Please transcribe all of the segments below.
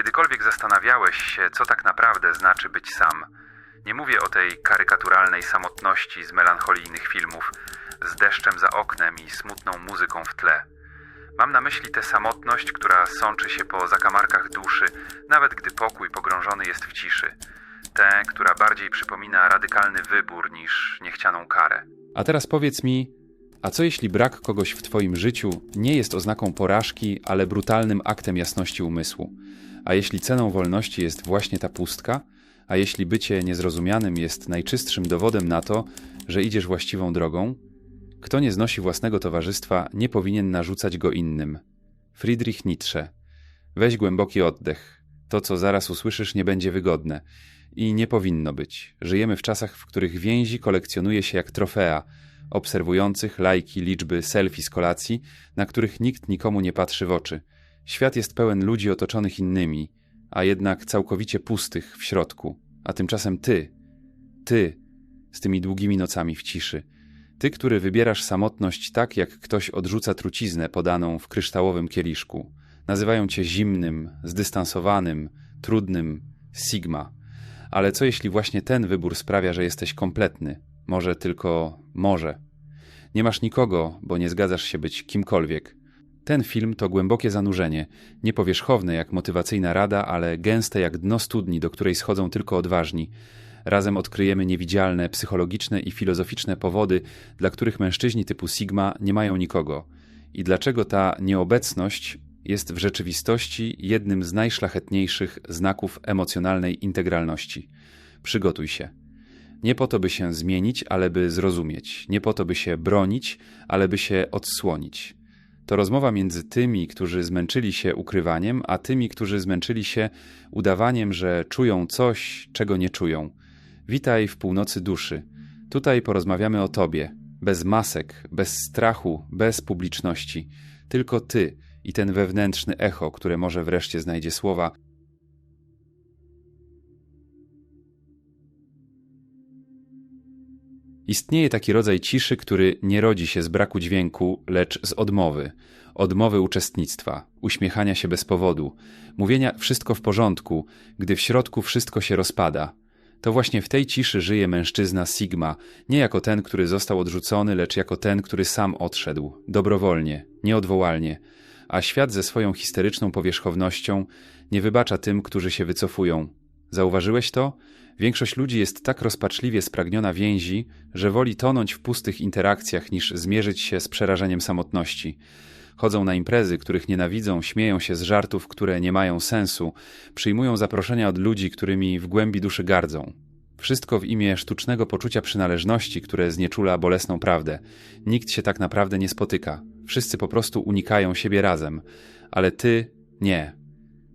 kiedykolwiek zastanawiałeś się, co tak naprawdę znaczy być sam? Nie mówię o tej karykaturalnej samotności z melancholijnych filmów, z deszczem za oknem i smutną muzyką w tle. Mam na myśli tę samotność, która sączy się po zakamarkach duszy, nawet gdy pokój pogrążony jest w ciszy. Tę, która bardziej przypomina radykalny wybór niż niechcianą karę. A teraz powiedz mi, a co jeśli brak kogoś w Twoim życiu nie jest oznaką porażki, ale brutalnym aktem jasności umysłu? A jeśli ceną wolności jest właśnie ta pustka? A jeśli bycie niezrozumianym jest najczystszym dowodem na to, że idziesz właściwą drogą? Kto nie znosi własnego towarzystwa, nie powinien narzucać go innym. Friedrich Nietzsche. Weź głęboki oddech. To, co zaraz usłyszysz, nie będzie wygodne. I nie powinno być. Żyjemy w czasach, w których więzi kolekcjonuje się jak trofea, obserwujących lajki, liczby, selfie z kolacji, na których nikt nikomu nie patrzy w oczy. Świat jest pełen ludzi otoczonych innymi, a jednak całkowicie pustych w środku. A tymczasem ty, ty, z tymi długimi nocami w ciszy, ty, który wybierasz samotność tak, jak ktoś odrzuca truciznę podaną w kryształowym kieliszku. Nazywają cię zimnym, zdystansowanym, trudnym, Sigma. Ale co jeśli właśnie ten wybór sprawia, że jesteś kompletny? Może tylko może. Nie masz nikogo, bo nie zgadzasz się być kimkolwiek. Ten film to głębokie zanurzenie, niepowierzchowne jak motywacyjna rada, ale gęste jak dno studni, do której schodzą tylko odważni. Razem odkryjemy niewidzialne, psychologiczne i filozoficzne powody, dla których mężczyźni typu Sigma nie mają nikogo. I dlaczego ta nieobecność jest w rzeczywistości jednym z najszlachetniejszych znaków emocjonalnej integralności. Przygotuj się. Nie po to, by się zmienić, ale by zrozumieć. Nie po to, by się bronić, ale by się odsłonić. To rozmowa między tymi, którzy zmęczyli się ukrywaniem, a tymi, którzy zmęczyli się udawaniem, że czują coś, czego nie czują. Witaj w północy duszy. Tutaj porozmawiamy o tobie. Bez masek, bez strachu, bez publiczności. Tylko ty i ten wewnętrzny echo, które może wreszcie znajdzie słowa. Istnieje taki rodzaj ciszy, który nie rodzi się z braku dźwięku, lecz z odmowy. Odmowy uczestnictwa, uśmiechania się bez powodu, mówienia wszystko w porządku, gdy w środku wszystko się rozpada. To właśnie w tej ciszy żyje mężczyzna Sigma, nie jako ten, który został odrzucony, lecz jako ten, który sam odszedł, dobrowolnie, nieodwołalnie, a świat ze swoją histeryczną powierzchownością nie wybacza tym, którzy się wycofują. Zauważyłeś to? Większość ludzi jest tak rozpaczliwie spragniona więzi, że woli tonąć w pustych interakcjach niż zmierzyć się z przerażeniem samotności. Chodzą na imprezy, których nienawidzą, śmieją się z żartów, które nie mają sensu, przyjmują zaproszenia od ludzi, którymi w głębi duszy gardzą. Wszystko w imię sztucznego poczucia przynależności, które znieczula bolesną prawdę. Nikt się tak naprawdę nie spotyka. Wszyscy po prostu unikają siebie razem. Ale ty nie.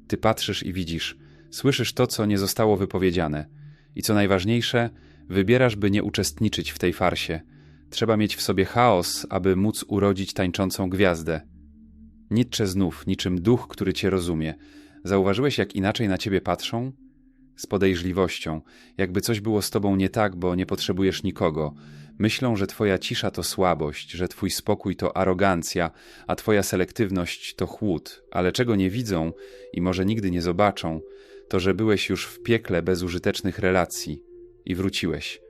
Ty patrzysz i widzisz. Słyszysz to, co nie zostało wypowiedziane. I co najważniejsze, wybierasz, by nie uczestniczyć w tej farsie. Trzeba mieć w sobie chaos, aby móc urodzić tańczącą gwiazdę. Nietzsche znów, niczym duch, który cię rozumie. Zauważyłeś, jak inaczej na ciebie patrzą? Z podejrzliwością, jakby coś było z tobą nie tak, bo nie potrzebujesz nikogo. Myślą, że twoja cisza to słabość, że twój spokój to arogancja, a twoja selektywność to chłód, ale czego nie widzą i może nigdy nie zobaczą, to że byłeś już w piekle bezużytecznych relacji i wróciłeś.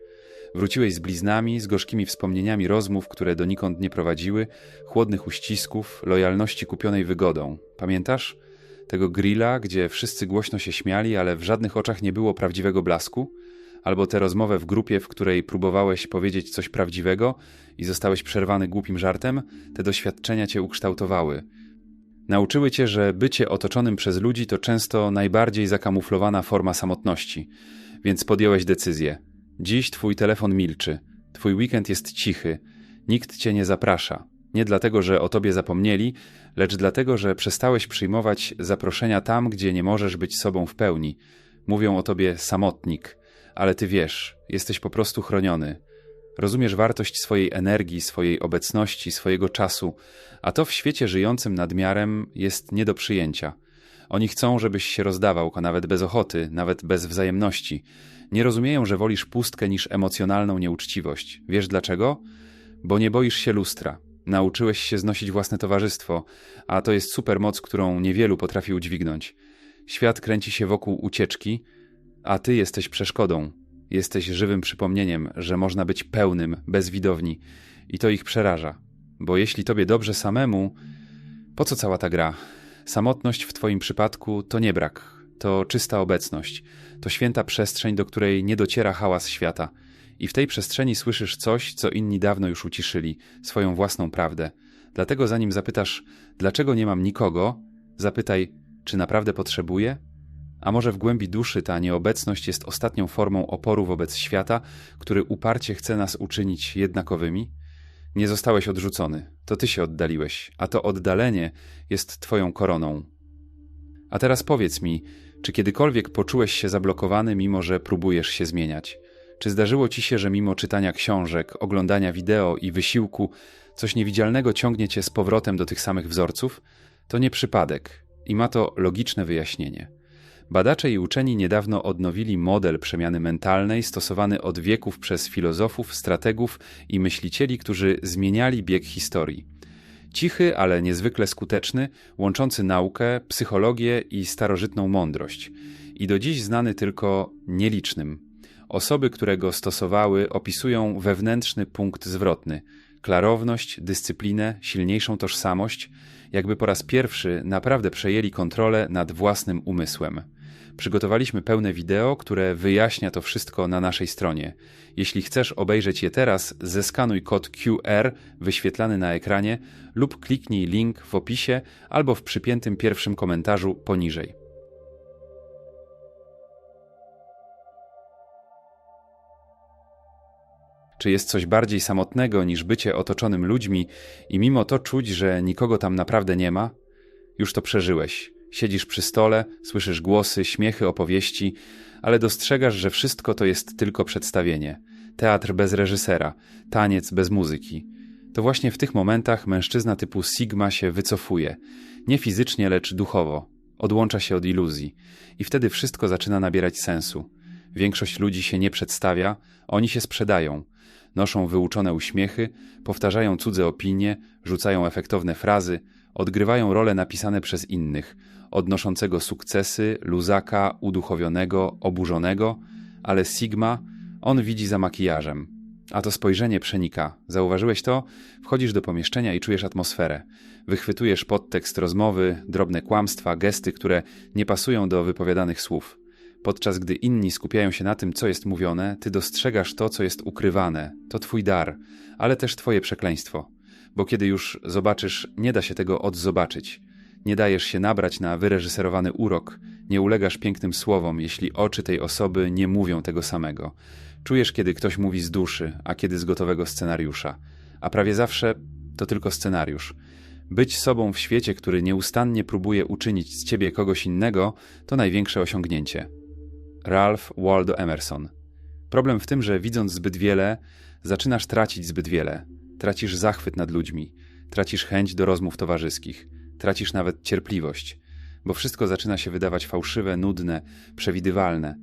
Wróciłeś z bliznami, z gorzkimi wspomnieniami rozmów, które donikąd nie prowadziły, chłodnych uścisków, lojalności kupionej wygodą. Pamiętasz? Tego grilla, gdzie wszyscy głośno się śmiali, ale w żadnych oczach nie było prawdziwego blasku? Albo tę rozmowę w grupie, w której próbowałeś powiedzieć coś prawdziwego i zostałeś przerwany głupim żartem? Te doświadczenia cię ukształtowały. Nauczyły cię, że bycie otoczonym przez ludzi to często najbardziej zakamuflowana forma samotności. Więc podjąłeś decyzję. Dziś twój telefon milczy, twój weekend jest cichy, nikt cię nie zaprasza. Nie dlatego, że o tobie zapomnieli, lecz dlatego, że przestałeś przyjmować zaproszenia tam, gdzie nie możesz być sobą w pełni. Mówią o tobie samotnik, ale ty wiesz, jesteś po prostu chroniony. Rozumiesz wartość swojej energii, swojej obecności, swojego czasu, a to w świecie żyjącym nadmiarem jest nie do przyjęcia. Oni chcą, żebyś się rozdawał, nawet bez ochoty, nawet bez wzajemności. Nie rozumieją, że wolisz pustkę niż emocjonalną nieuczciwość. Wiesz dlaczego? Bo nie boisz się lustra. Nauczyłeś się znosić własne towarzystwo, a to jest supermoc, którą niewielu potrafi udźwignąć. Świat kręci się wokół ucieczki, a ty jesteś przeszkodą. Jesteś żywym przypomnieniem, że można być pełnym, bez widowni. I to ich przeraża. Bo jeśli tobie dobrze samemu, po co cała ta gra? Samotność w twoim przypadku to nie brak, to czysta obecność, to święta przestrzeń, do której nie dociera hałas świata. I w tej przestrzeni słyszysz coś, co inni dawno już uciszyli, swoją własną prawdę. Dlatego zanim zapytasz, dlaczego nie mam nikogo, zapytaj, czy naprawdę potrzebuję? A może w głębi duszy ta nieobecność jest ostatnią formą oporu wobec świata, który uparcie chce nas uczynić jednakowymi? Nie zostałeś odrzucony, to ty się oddaliłeś, a to oddalenie jest twoją koroną. A teraz powiedz mi, czy kiedykolwiek poczułeś się zablokowany, mimo że próbujesz się zmieniać? Czy zdarzyło ci się, że mimo czytania książek, oglądania wideo i wysiłku, coś niewidzialnego ciągnie cię z powrotem do tych samych wzorców? To nie przypadek i ma to logiczne wyjaśnienie. Badacze i uczeni niedawno odnowili model przemiany mentalnej stosowany od wieków przez filozofów, strategów i myślicieli, którzy zmieniali bieg historii. Cichy, ale niezwykle skuteczny, łączący naukę, psychologię i starożytną mądrość. I do dziś znany tylko nielicznym. Osoby, które go stosowały, opisują wewnętrzny punkt zwrotny klarowność, dyscyplinę, silniejszą tożsamość, jakby po raz pierwszy naprawdę przejęli kontrolę nad własnym umysłem. Przygotowaliśmy pełne wideo, które wyjaśnia to wszystko na naszej stronie. Jeśli chcesz obejrzeć je teraz, zeskanuj kod QR wyświetlany na ekranie lub kliknij link w opisie albo w przypiętym pierwszym komentarzu poniżej. Czy jest coś bardziej samotnego niż bycie otoczonym ludźmi i mimo to czuć, że nikogo tam naprawdę nie ma? Już to przeżyłeś. Siedzisz przy stole, słyszysz głosy, śmiechy, opowieści, ale dostrzegasz, że wszystko to jest tylko przedstawienie. Teatr bez reżysera, taniec bez muzyki. To właśnie w tych momentach mężczyzna typu Sigma się wycofuje. Nie fizycznie, lecz duchowo. Odłącza się od iluzji. I wtedy wszystko zaczyna nabierać sensu. Większość ludzi się nie przedstawia, oni się sprzedają. Noszą wyuczone uśmiechy, powtarzają cudze opinie, rzucają efektowne frazy, odgrywają role napisane przez innych, odnoszącego sukcesy, luzaka, uduchowionego, oburzonego, ale Sigma, on widzi za makijażem. A to spojrzenie przenika. Zauważyłeś to? Wchodzisz do pomieszczenia i czujesz atmosferę. Wychwytujesz podtekst rozmowy, drobne kłamstwa, gesty, które nie pasują do wypowiadanych słów. Podczas gdy inni skupiają się na tym, co jest mówione, ty dostrzegasz to, co jest ukrywane. To twój dar, ale też twoje przekleństwo. Bo kiedy już zobaczysz, nie da się tego odzobaczyć. Nie dajesz się nabrać na wyreżyserowany urok, nie ulegasz pięknym słowom, jeśli oczy tej osoby nie mówią tego samego. Czujesz, kiedy ktoś mówi z duszy, a kiedy z gotowego scenariusza. A prawie zawsze to tylko scenariusz. Być sobą w świecie, który nieustannie próbuje uczynić z ciebie kogoś innego, to największe osiągnięcie. Ralph Waldo Emerson. Problem w tym, że widząc zbyt wiele, zaczynasz tracić zbyt wiele. Tracisz zachwyt nad ludźmi, tracisz chęć do rozmów towarzyskich, tracisz nawet cierpliwość, bo wszystko zaczyna się wydawać fałszywe, nudne, przewidywalne.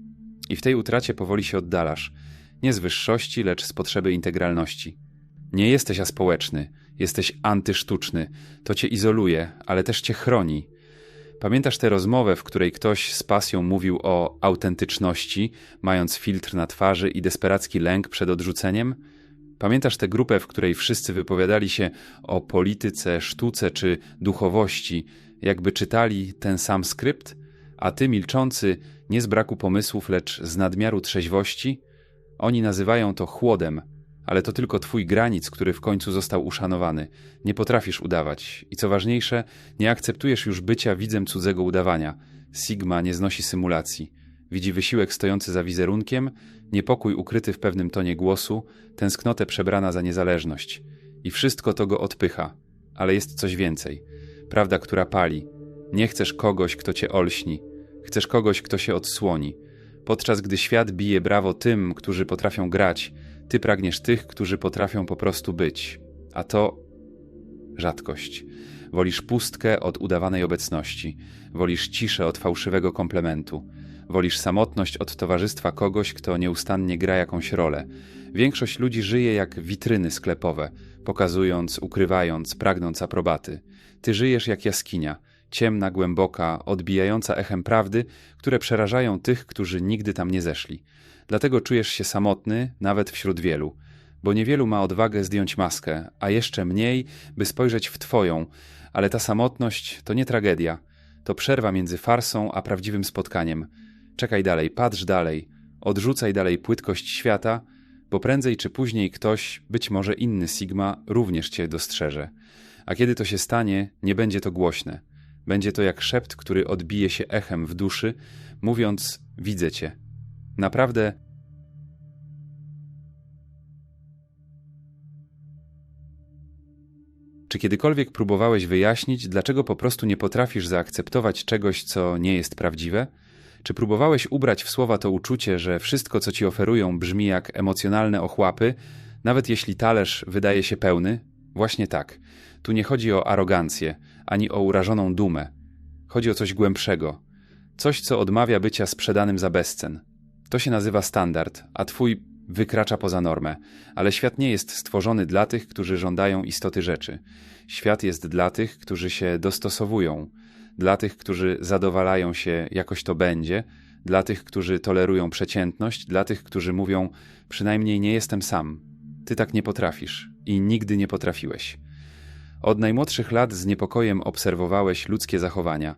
I w tej utracie powoli się oddalasz, nie z wyższości, lecz z potrzeby integralności. Nie jesteś aspołeczny, jesteś antysztuczny. To cię izoluje, ale też cię chroni. Pamiętasz tę rozmowę, w której ktoś z pasją mówił o autentyczności, mając filtr na twarzy i desperacki lęk przed odrzuceniem? Pamiętasz tę grupę, w której wszyscy wypowiadali się o polityce, sztuce czy duchowości, jakby czytali ten sam skrypt, a ty milczący nie z braku pomysłów, lecz z nadmiaru trzeźwości? Oni nazywają to chłodem, ale to tylko twój granic, który w końcu został uszanowany. Nie potrafisz udawać i co ważniejsze, nie akceptujesz już bycia widzem cudzego udawania. Sigma nie znosi symulacji. Widzi wysiłek stojący za wizerunkiem, niepokój ukryty w pewnym tonie głosu, tęsknotę przebrana za niezależność. I wszystko to go odpycha. Ale jest coś więcej. Prawda, która pali. Nie chcesz kogoś, kto cię olśni. Chcesz kogoś, kto się odsłoni. Podczas gdy świat bije brawo tym, którzy potrafią grać, ty pragniesz tych, którzy potrafią po prostu być. A to rzadkość. Wolisz pustkę od udawanej obecności. Wolisz ciszę od fałszywego komplementu. Wolisz samotność od towarzystwa kogoś, kto nieustannie gra jakąś rolę. Większość ludzi żyje jak witryny sklepowe, pokazując, ukrywając, pragnąc aprobaty. Ty żyjesz jak jaskinia. ciemna, głęboka, odbijająca echem prawdy, które przerażają tych, którzy nigdy tam nie zeszli. Dlatego czujesz się samotny, nawet wśród wielu, bo niewielu ma odwagę zdjąć maskę, a jeszcze mniej, by spojrzeć w twoją, ale ta samotność to nie tragedia. To przerwa między farsą a prawdziwym spotkaniem. Czekaj dalej, patrz dalej, odrzucaj dalej płytkość świata, bo prędzej czy później ktoś, być może inny Sigma, również cię dostrzeże. A kiedy to się stanie, nie będzie to głośne. Będzie to jak szept, który odbije się echem w duszy, mówiąc: Widzę cię. Naprawdę. Czy kiedykolwiek próbowałeś wyjaśnić, dlaczego po prostu nie potrafisz zaakceptować czegoś, co nie jest prawdziwe? Czy próbowałeś ubrać w słowa to uczucie, że wszystko, co ci oferują, brzmi jak emocjonalne ochłapy, nawet jeśli talerz wydaje się pełny? Właśnie tak. Tu nie chodzi o arogancję, ani o urażoną dumę. Chodzi o coś głębszego. Coś, co odmawia bycia sprzedanym za bezcen. To się nazywa standard, a twój wykracza poza normę. Ale świat nie jest stworzony dla tych, którzy żądają istoty rzeczy. Świat jest dla tych, którzy się dostosowują, dla tych, którzy zadowalają się, jakoś to będzie, dla tych, którzy tolerują przeciętność, dla tych, którzy mówią: Przynajmniej nie jestem sam. Ty tak nie potrafisz i nigdy nie potrafiłeś. Od najmłodszych lat z niepokojem obserwowałeś ludzkie zachowania.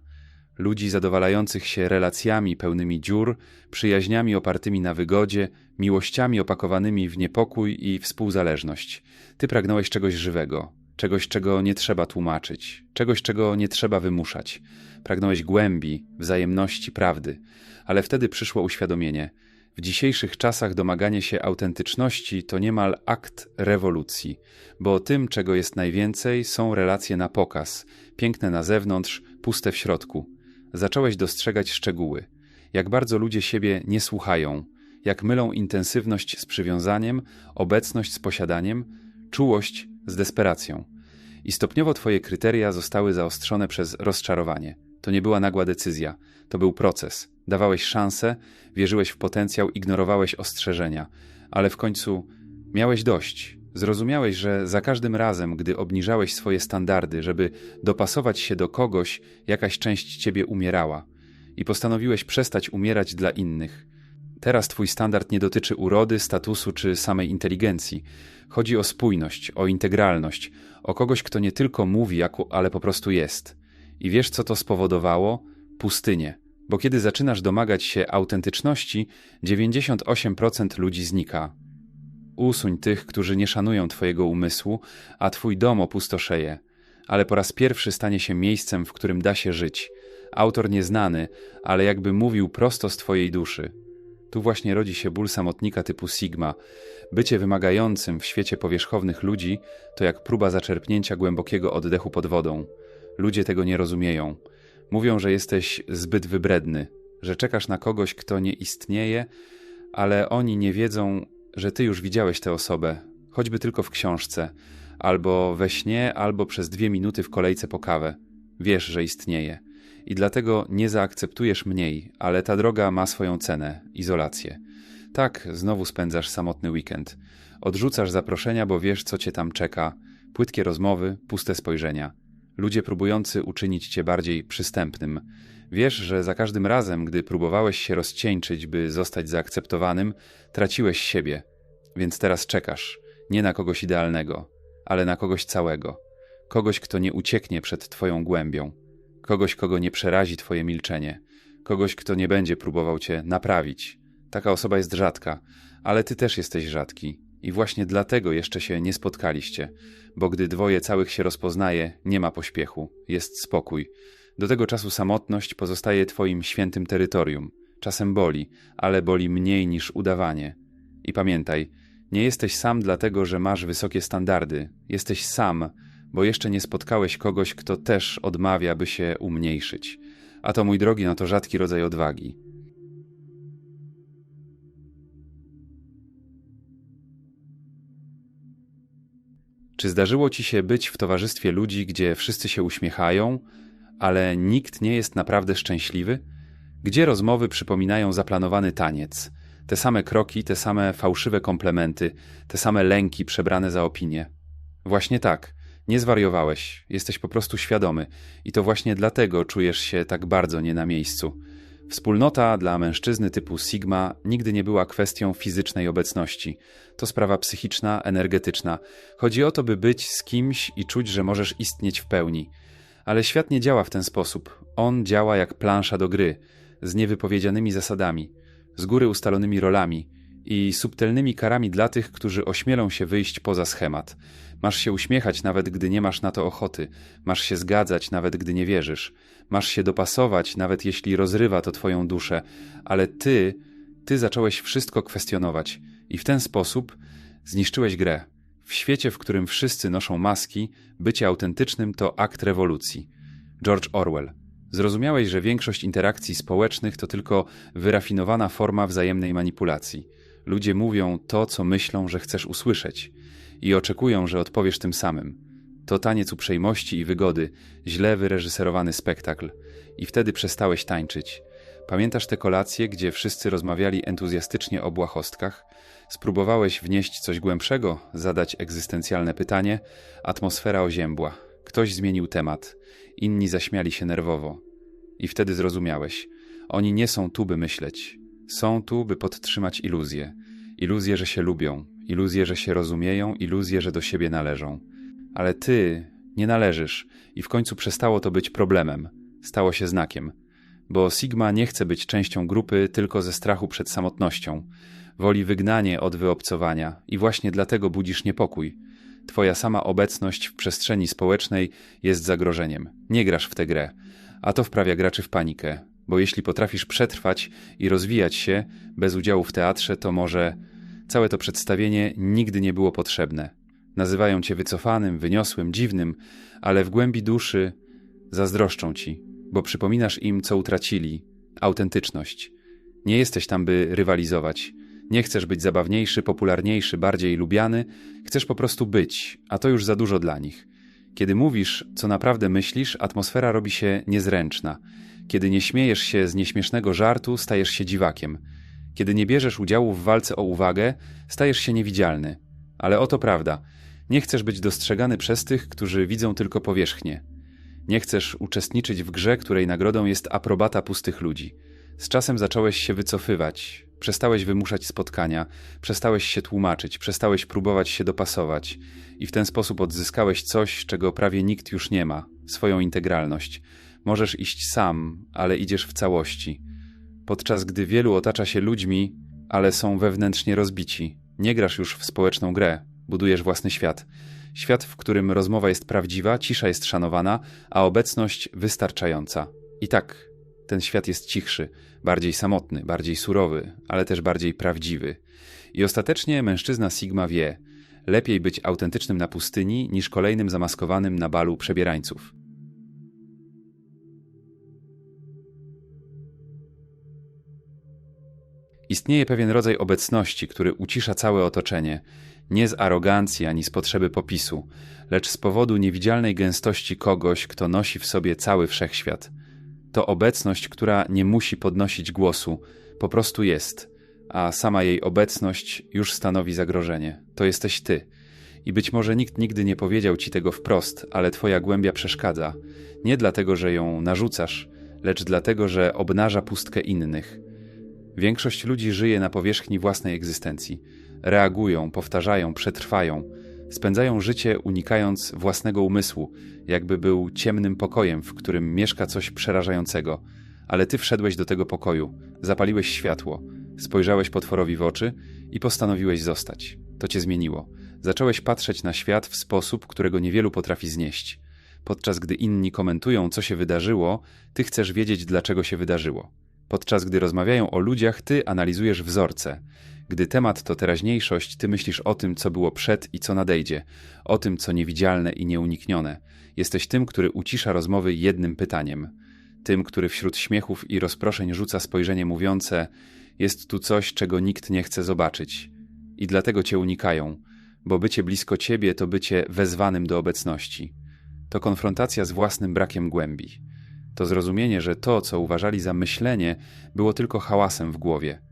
Ludzi zadowalających się relacjami pełnymi dziur, przyjaźniami opartymi na wygodzie, miłościami opakowanymi w niepokój i współzależność. Ty pragnąłeś czegoś żywego, czegoś, czego nie trzeba tłumaczyć, czegoś, czego nie trzeba wymuszać. Pragnąłeś głębi, wzajemności, prawdy, ale wtedy przyszło uświadomienie. W dzisiejszych czasach domaganie się autentyczności to niemal akt rewolucji, bo tym, czego jest najwięcej, są relacje na pokaz, piękne na zewnątrz, puste w środku. Zacząłeś dostrzegać szczegóły, jak bardzo ludzie siebie nie słuchają, jak mylą intensywność z przywiązaniem, obecność z posiadaniem, czułość z desperacją. I stopniowo twoje kryteria zostały zaostrzone przez rozczarowanie. To nie była nagła decyzja, to był proces. Dawałeś szansę, wierzyłeś w potencjał, ignorowałeś ostrzeżenia, ale w końcu miałeś dość. Zrozumiałeś, że za każdym razem, gdy obniżałeś swoje standardy, żeby dopasować się do kogoś, jakaś część ciebie umierała. I postanowiłeś przestać umierać dla innych. Teraz twój standard nie dotyczy urody, statusu czy samej inteligencji. Chodzi o spójność, o integralność, o kogoś, kto nie tylko mówi, ale po prostu jest. I wiesz, co to spowodowało? Pustynię. Bo kiedy zaczynasz domagać się autentyczności, 98% ludzi znika. Usuń tych, którzy nie szanują Twojego umysłu, a Twój dom opustoszeje. Ale po raz pierwszy stanie się miejscem, w którym da się żyć. Autor nieznany, ale jakby mówił prosto z Twojej duszy. Tu właśnie rodzi się ból samotnika typu Sigma. Bycie wymagającym w świecie powierzchownych ludzi to jak próba zaczerpnięcia głębokiego oddechu pod wodą. Ludzie tego nie rozumieją. Mówią, że jesteś zbyt wybredny, że czekasz na kogoś, kto nie istnieje, ale oni nie wiedzą, że ty już widziałeś tę osobę, choćby tylko w książce, albo we śnie, albo przez dwie minuty w kolejce po kawę. Wiesz, że istnieje. I dlatego nie zaakceptujesz mniej, ale ta droga ma swoją cenę izolację. Tak, znowu spędzasz samotny weekend. Odrzucasz zaproszenia, bo wiesz, co cię tam czeka. Płytkie rozmowy, puste spojrzenia ludzie próbujący uczynić cię bardziej przystępnym. Wiesz, że za każdym razem, gdy próbowałeś się rozcieńczyć, by zostać zaakceptowanym, traciłeś siebie. Więc teraz czekasz, nie na kogoś idealnego, ale na kogoś całego. Kogoś, kto nie ucieknie przed twoją głębią. Kogoś, kogo nie przerazi twoje milczenie. Kogoś, kto nie będzie próbował cię naprawić. Taka osoba jest rzadka, ale ty też jesteś rzadki. I właśnie dlatego jeszcze się nie spotkaliście, bo gdy dwoje całych się rozpoznaje, nie ma pośpiechu, jest spokój. Do tego czasu samotność pozostaje twoim świętym terytorium. Czasem boli, ale boli mniej niż udawanie. I pamiętaj, nie jesteś sam dlatego, że masz wysokie standardy. Jesteś sam, bo jeszcze nie spotkałeś kogoś, kto też odmawia, by się umniejszyć. A to, mój drogi, no to rzadki rodzaj odwagi. Czy zdarzyło ci się być w towarzystwie ludzi, gdzie wszyscy się uśmiechają, ale nikt nie jest naprawdę szczęśliwy? Gdzie rozmowy przypominają zaplanowany taniec? Te same kroki, te same fałszywe komplementy, te same lęki przebrane za opinie. Właśnie tak. Nie zwariowałeś, jesteś po prostu świadomy i to właśnie dlatego czujesz się tak bardzo nie na miejscu. Wspólnota dla mężczyzny typu Sigma nigdy nie była kwestią fizycznej obecności. To sprawa psychiczna, energetyczna. Chodzi o to, by być z kimś i czuć, że możesz istnieć w pełni. Ale świat nie działa w ten sposób. On działa jak plansza do gry, z niewypowiedzianymi zasadami, z góry ustalonymi rolami i subtelnymi karami dla tych, którzy ośmielą się wyjść poza schemat. Masz się uśmiechać nawet gdy nie masz na to ochoty, masz się zgadzać nawet gdy nie wierzysz, masz się dopasować nawet jeśli rozrywa to twoją duszę, ale ty, ty zacząłeś wszystko kwestionować i w ten sposób zniszczyłeś grę. W świecie, w którym wszyscy noszą maski, bycie autentycznym to akt rewolucji. George Orwell. Zrozumiałeś, że większość interakcji społecznych to tylko wyrafinowana forma wzajemnej manipulacji. Ludzie mówią to, co myślą, że chcesz usłyszeć i oczekują, że odpowiesz tym samym. To taniec uprzejmości i wygody, źle wyreżyserowany spektakl. I wtedy przestałeś tańczyć. Pamiętasz te kolacje, gdzie wszyscy rozmawiali entuzjastycznie o błahostkach? Spróbowałeś wnieść coś głębszego, zadać egzystencjalne pytanie, atmosfera oziębła. Ktoś zmienił temat, inni zaśmiali się nerwowo. I wtedy zrozumiałeś. Oni nie są tu, by myśleć. Są tu, by podtrzymać iluzję. Iluzję, że się lubią, iluzję, że się rozumieją, iluzję, że do siebie należą. Ale ty nie należysz i w końcu przestało to być problemem. Stało się znakiem. Bo Sigma nie chce być częścią grupy tylko ze strachu przed samotnością. Woli wygnanie od wyobcowania i właśnie dlatego budzisz niepokój. Twoja sama obecność w przestrzeni społecznej jest zagrożeniem. Nie grasz w tę grę, a to wprawia graczy w panikę, bo jeśli potrafisz przetrwać i rozwijać się bez udziału w teatrze, to może całe to przedstawienie nigdy nie było potrzebne. Nazywają cię wycofanym, wyniosłym, dziwnym, ale w głębi duszy zazdroszczą ci, bo przypominasz im, co utracili autentyczność. Nie jesteś tam, by rywalizować. Nie chcesz być zabawniejszy, popularniejszy, bardziej lubiany, chcesz po prostu być, a to już za dużo dla nich. Kiedy mówisz, co naprawdę myślisz, atmosfera robi się niezręczna. Kiedy nie śmiejesz się z nieśmiesznego żartu, stajesz się dziwakiem. Kiedy nie bierzesz udziału w walce o uwagę, stajesz się niewidzialny. Ale oto prawda. Nie chcesz być dostrzegany przez tych, którzy widzą tylko powierzchnię. Nie chcesz uczestniczyć w grze, której nagrodą jest aprobata pustych ludzi. Z czasem zacząłeś się wycofywać, przestałeś wymuszać spotkania, przestałeś się tłumaczyć, przestałeś próbować się dopasować i w ten sposób odzyskałeś coś, czego prawie nikt już nie ma swoją integralność. Możesz iść sam, ale idziesz w całości. Podczas gdy wielu otacza się ludźmi, ale są wewnętrznie rozbici. Nie grasz już w społeczną grę, budujesz własny świat. Świat, w którym rozmowa jest prawdziwa, cisza jest szanowana, a obecność wystarczająca. I tak, ten świat jest cichszy, bardziej samotny, bardziej surowy, ale też bardziej prawdziwy. I ostatecznie mężczyzna Sigma wie, lepiej być autentycznym na pustyni niż kolejnym zamaskowanym na balu przebierańców. Istnieje pewien rodzaj obecności, który ucisza całe otoczenie, nie z arogancji ani z potrzeby popisu, lecz z powodu niewidzialnej gęstości kogoś, kto nosi w sobie cały wszechświat. To obecność, która nie musi podnosić głosu, po prostu jest, a sama jej obecność już stanowi zagrożenie. To jesteś ty. I być może nikt nigdy nie powiedział ci tego wprost, ale twoja głębia przeszkadza. Nie dlatego, że ją narzucasz, lecz dlatego, że obnaża pustkę innych. Większość ludzi żyje na powierzchni własnej egzystencji. Reagują, powtarzają, przetrwają. Spędzają życie unikając własnego umysłu, jakby był ciemnym pokojem, w którym mieszka coś przerażającego. Ale ty wszedłeś do tego pokoju, zapaliłeś światło, spojrzałeś potworowi w oczy i postanowiłeś zostać. To cię zmieniło. Zacząłeś patrzeć na świat w sposób, którego niewielu potrafi znieść. Podczas gdy inni komentują, co się wydarzyło, ty chcesz wiedzieć, dlaczego się wydarzyło. Podczas gdy rozmawiają o ludziach, ty analizujesz wzorce. Gdy temat to teraźniejszość, ty myślisz o tym, co było przed i co nadejdzie, o tym, co niewidzialne i nieuniknione. Jesteś tym, który ucisza rozmowy jednym pytaniem. Tym, który wśród śmiechów i rozproszeń rzuca spojrzenie mówiące: Jest tu coś, czego nikt nie chce zobaczyć. I dlatego cię unikają, bo bycie blisko ciebie to bycie wezwanym do obecności. To konfrontacja z własnym brakiem głębi. To zrozumienie, że to, co uważali za myślenie, było tylko hałasem w głowie.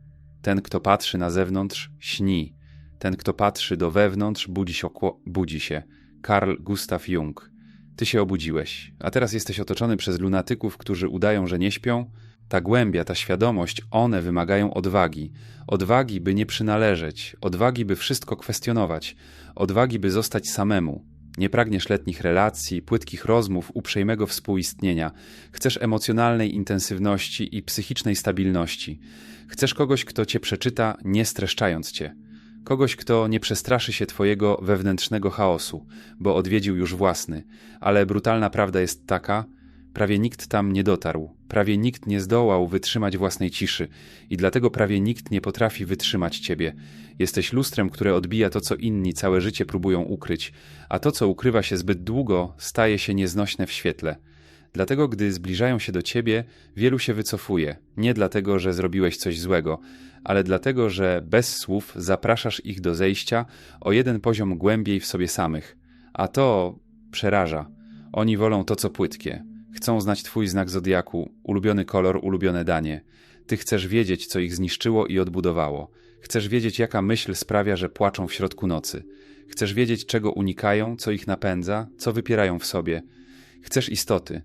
Ten, kto patrzy na zewnątrz, śni. Ten, kto patrzy do wewnątrz, budzi się. Budzi się. Carl Gustav Jung. Ty się obudziłeś, a teraz jesteś otoczony przez lunatyków, którzy udają, że nie śpią. Ta głębia, ta świadomość, one wymagają odwagi. Odwagi, by nie przynależeć, odwagi, by wszystko kwestionować, odwagi, by zostać samemu. Nie pragniesz letnich relacji, płytkich rozmów, uprzejmego współistnienia. Chcesz emocjonalnej intensywności i psychicznej stabilności. Chcesz kogoś, kto cię przeczyta, nie streszczając cię. Kogoś, kto nie przestraszy się twojego wewnętrznego chaosu, bo odwiedził już własny. Ale brutalna prawda jest taka, prawie nikt tam nie dotarł, prawie nikt nie zdołał wytrzymać własnej ciszy i dlatego prawie nikt nie potrafi wytrzymać ciebie. Jesteś lustrem, które odbija to, co inni całe życie próbują ukryć, a to, co ukrywa się zbyt długo, staje się nieznośne w świetle. Dlatego, gdy zbliżają się do ciebie, wielu się wycofuje. Nie dlatego, że zrobiłeś coś złego, ale dlatego, że bez słów zapraszasz ich do zejścia o jeden poziom głębiej w sobie samych. A to przeraża. Oni wolą to, co płytkie. Chcą znać twój znak zodiaku, ulubiony kolor, ulubione danie. Ty chcesz wiedzieć, co ich zniszczyło i odbudowało. Chcesz wiedzieć, jaka myśl sprawia, że płaczą w środku nocy. Chcesz wiedzieć, czego unikają, co ich napędza, co wypierają w sobie. Chcesz istoty,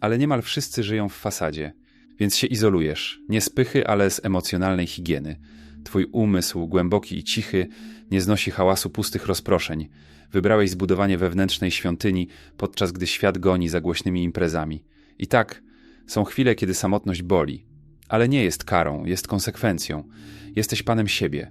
ale niemal wszyscy żyją w fasadzie, więc się izolujesz, nie z pychy, ale z emocjonalnej higieny. Twój umysł, głęboki i cichy, nie znosi hałasu pustych rozproszeń. Wybrałeś zbudowanie wewnętrznej świątyni, podczas gdy świat goni za głośnymi imprezami. I tak, są chwile, kiedy samotność boli, ale nie jest karą, jest konsekwencją. Jesteś panem siebie.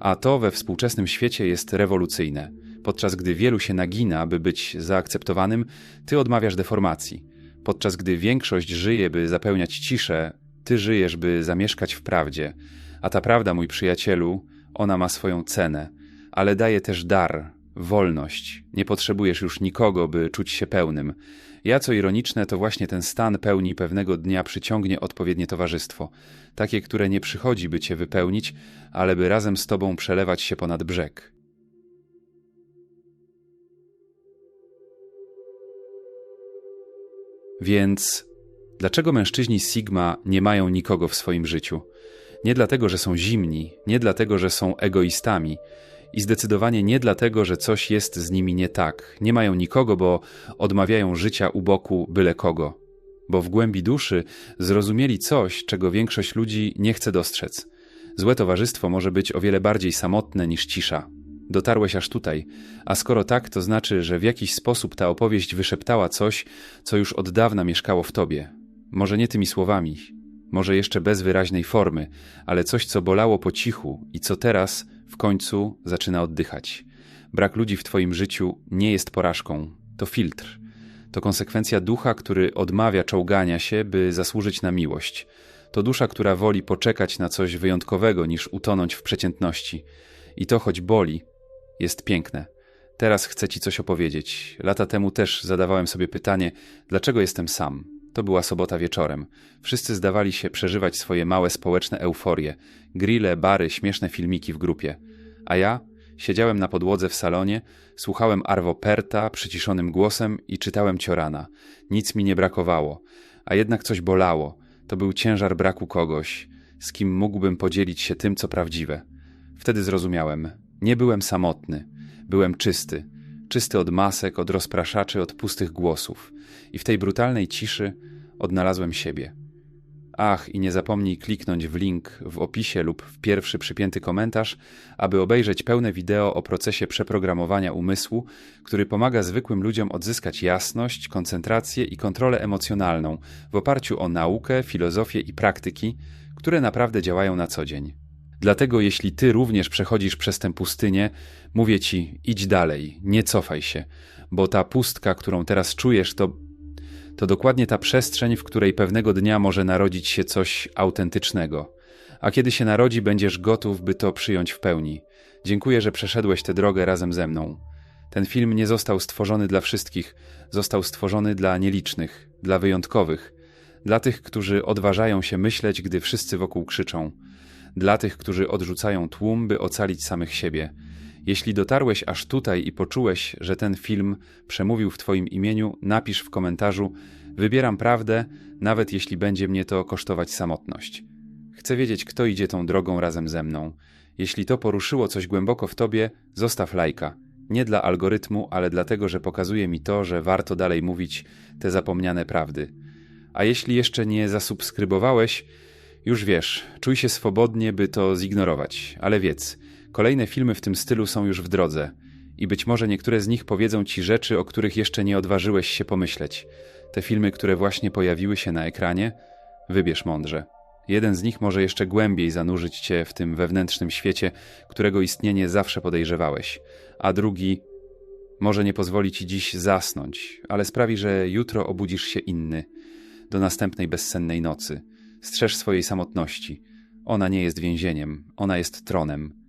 A to we współczesnym świecie jest rewolucyjne. Podczas gdy wielu się nagina, by być zaakceptowanym, ty odmawiasz deformacji. Podczas gdy większość żyje, by zapełniać ciszę, ty żyjesz, by zamieszkać w prawdzie. A ta prawda, mój przyjacielu, ona ma swoją cenę, ale daje też dar, wolność. Nie potrzebujesz już nikogo, by czuć się pełnym. Ja, co ironiczne, to właśnie ten stan pełni pewnego dnia przyciągnie odpowiednie towarzystwo, takie, które nie przychodzi, by cię wypełnić, ale by razem z tobą przelewać się ponad brzeg. Więc dlaczego mężczyźni Sigma nie mają nikogo w swoim życiu? Nie dlatego, że są zimni, nie dlatego, że są egoistami, i zdecydowanie nie dlatego, że coś jest z nimi nie tak. Nie mają nikogo, bo odmawiają życia u boku byle kogo. Bo w głębi duszy zrozumieli coś, czego większość ludzi nie chce dostrzec. Złe towarzystwo może być o wiele bardziej samotne niż cisza. Dotarłeś aż tutaj, a skoro tak, to znaczy, że w jakiś sposób ta opowieść wyszeptała coś, co już od dawna mieszkało w tobie. Może nie tymi słowami, może jeszcze bez wyraźnej formy, ale coś, co bolało po cichu i co teraz w końcu zaczyna oddychać. Brak ludzi w Twoim życiu nie jest porażką, to filtr. To konsekwencja ducha, który odmawia czołgania się, by zasłużyć na miłość. To dusza, która woli poczekać na coś wyjątkowego, niż utonąć w przeciętności. I to, choć boli, jest piękne. Teraz chcę Ci coś opowiedzieć. Lata temu też zadawałem sobie pytanie, dlaczego jestem sam. To była sobota wieczorem. Wszyscy zdawali się przeżywać swoje małe społeczne euforie. Grille, bary, śmieszne filmiki w grupie. A ja siedziałem na podłodze w salonie, słuchałem Arvo Perta przyciszonym głosem i czytałem Ciorana. Nic mi nie brakowało, a jednak coś bolało. To był ciężar braku kogoś, z kim mógłbym podzielić się tym, co prawdziwe. Wtedy zrozumiałem. Nie byłem samotny. Byłem czysty. Czysty od masek, od rozpraszaczy, od pustych głosów. I w tej brutalnej ciszy odnalazłem siebie. Ach, i nie zapomnij kliknąć w link w opisie lub w pierwszy przypięty komentarz, aby obejrzeć pełne wideo o procesie przeprogramowania umysłu, który pomaga zwykłym ludziom odzyskać jasność, koncentrację i kontrolę emocjonalną w oparciu o naukę, filozofię i praktyki, które naprawdę działają na co dzień. Dlatego, jeśli ty również przechodzisz przez tę pustynię, mówię ci: idź dalej, nie cofaj się, bo ta pustka, którą teraz czujesz, to to dokładnie ta przestrzeń, w której pewnego dnia może narodzić się coś autentycznego. A kiedy się narodzi, będziesz gotów, by to przyjąć w pełni. Dziękuję, że przeszedłeś tę drogę razem ze mną. Ten film nie został stworzony dla wszystkich, został stworzony dla nielicznych, dla wyjątkowych, dla tych, którzy odważają się myśleć, gdy wszyscy wokół krzyczą, dla tych, którzy odrzucają tłum, by ocalić samych siebie jeśli dotarłeś aż tutaj i poczułeś, że ten film przemówił w Twoim imieniu, napisz w komentarzu: Wybieram prawdę, nawet jeśli będzie mnie to kosztować samotność. Chcę wiedzieć, kto idzie tą drogą razem ze mną. Jeśli to poruszyło coś głęboko w Tobie, zostaw lajka. Nie dla algorytmu, ale dlatego, że pokazuje mi to, że warto dalej mówić te zapomniane prawdy. A jeśli jeszcze nie zasubskrybowałeś, już wiesz, czuj się swobodnie, by to zignorować, ale wiedz, kolejne filmy w tym stylu są już w drodze i być może niektóre z nich powiedzą ci rzeczy, o których jeszcze nie odważyłeś się pomyśleć. Te filmy, które właśnie pojawiły się na ekranie, wybierz mądrze. Jeden z nich może jeszcze głębiej zanurzyć cię w tym wewnętrznym świecie, którego istnienie zawsze podejrzewałeś, a drugi może nie pozwoli ci dziś zasnąć, ale sprawi, że jutro obudzisz się inny. Do następnej bezsennej nocy. Strzeż swojej samotności. Ona nie jest więzieniem, ona jest tronem.